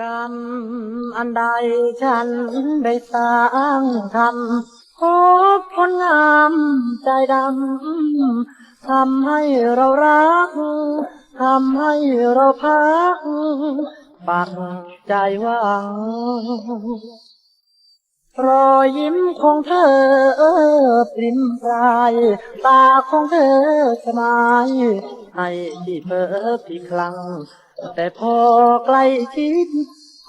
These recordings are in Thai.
กรรมอันใดฉันได้สร้างทำพบผลงามใจดำทำให้เรารักทำให้เราพัก ปักใจหวัง รอยยิ้มของเธอปริมปลาย ตาของเธอสมายให้ที่เพ้อพี่คลัง แต่พอใกล้ชิด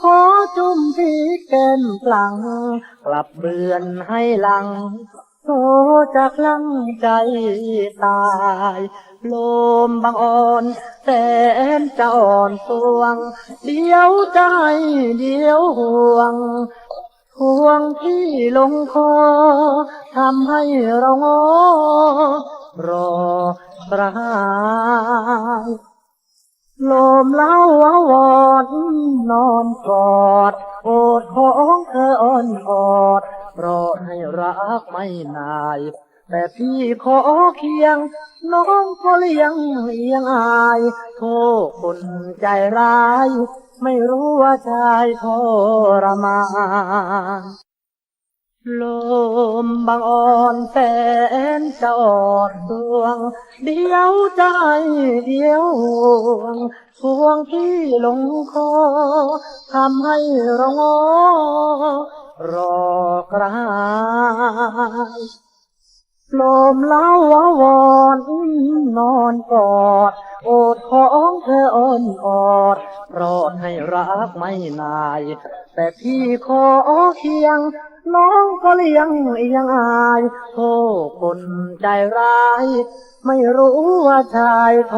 ขอจุ่มที่แก้มปลัง กลับเบือนให้หลังโทจะคลั่งใจตายลมบางอ่อนแสนจะอ่อนสวง เดียวใจเดียวห่วงห่วงที่ลงคอทำให้เรางอรอกระหา อดโปรดให้รักไม่นาย แต่พี่ขอเคียง น้องก็เลี้ยงเอียงอาย โทษคนใจร้าย ไม่รู้ว่าชายทรมานลมบางอ่อนแสนจะอ่อนดวง เดียวใจเดียวห่วงพวงที่ลงคอทำให้เรางอ รอกรายลมเล่าอาวอนนอนกอด โอดของเธออ่อนออดโปรดให้รักไม่นาย แต่พี่ขอเคียง น้องก็เลี้ยงเอียงอายโทษคนใจร้าย ไม่รู้ว่าชายท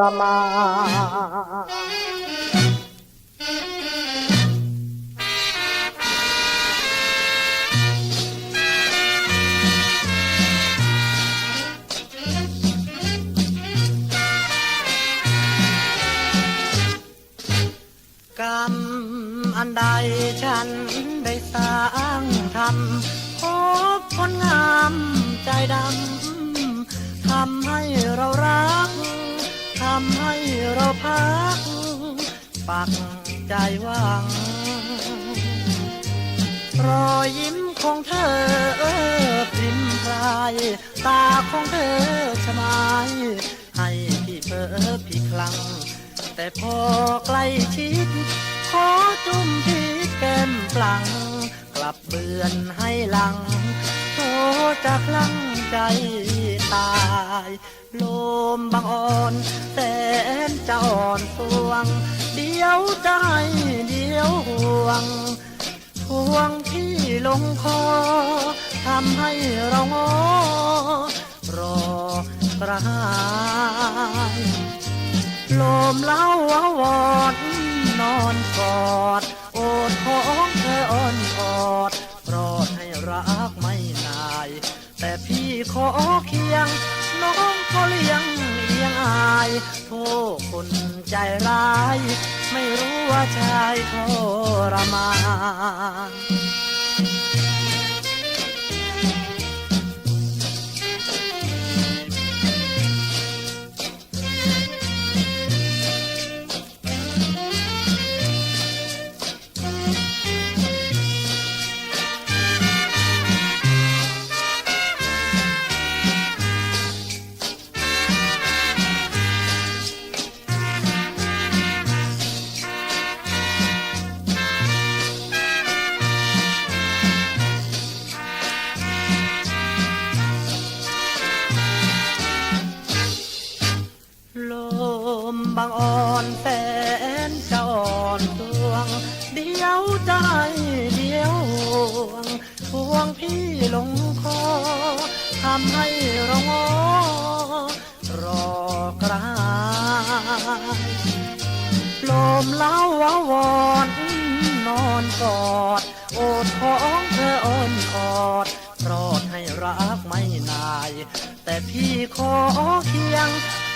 รมาน ใดฉันได้สร้างทำพบผลงามใจดำทำให้เรารักทำให้เราพัก ปักใจหวัง รอยยิ้มของเธอปริมปลาย ตาของเธอชมายให้พี่เพอพี่คลัง แต่พอใกล้ชิด ขอจุ่มที่แก้มปลัง กลับเบือนให้หลังโทจะคลั่งใจตายลมบางอ่อนแสนจะอ่อนสวง เดียวใจเดียวห่วงห่วงที่ลงคอทำให้เรางอรอกระหายลมเล่าอาวอน อนกอด โอดของเธออ่อนกอดโปรดให้รักไม่นาย แต่พี่ขอเคียง น้องก็เลี้ยงเอียงอายโทษคนใจร้าย ไม่รู้ว่าชายทรมาน ลมบางอ่อนแสนจะอ่อนดวง เดียวใจเดียวห่วงพวงพี่ลงคอทำให้เรางอรอกรายลมเล่าอาวอน นอนกอด โอดของเธออ่อนออด แต่พี่ขอเคียง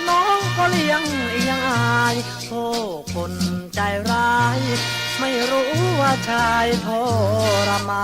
น้องก็เลี้ยงเอียงอายโทษคนใจร้าย ไม่รู้ว่าชายทรมาน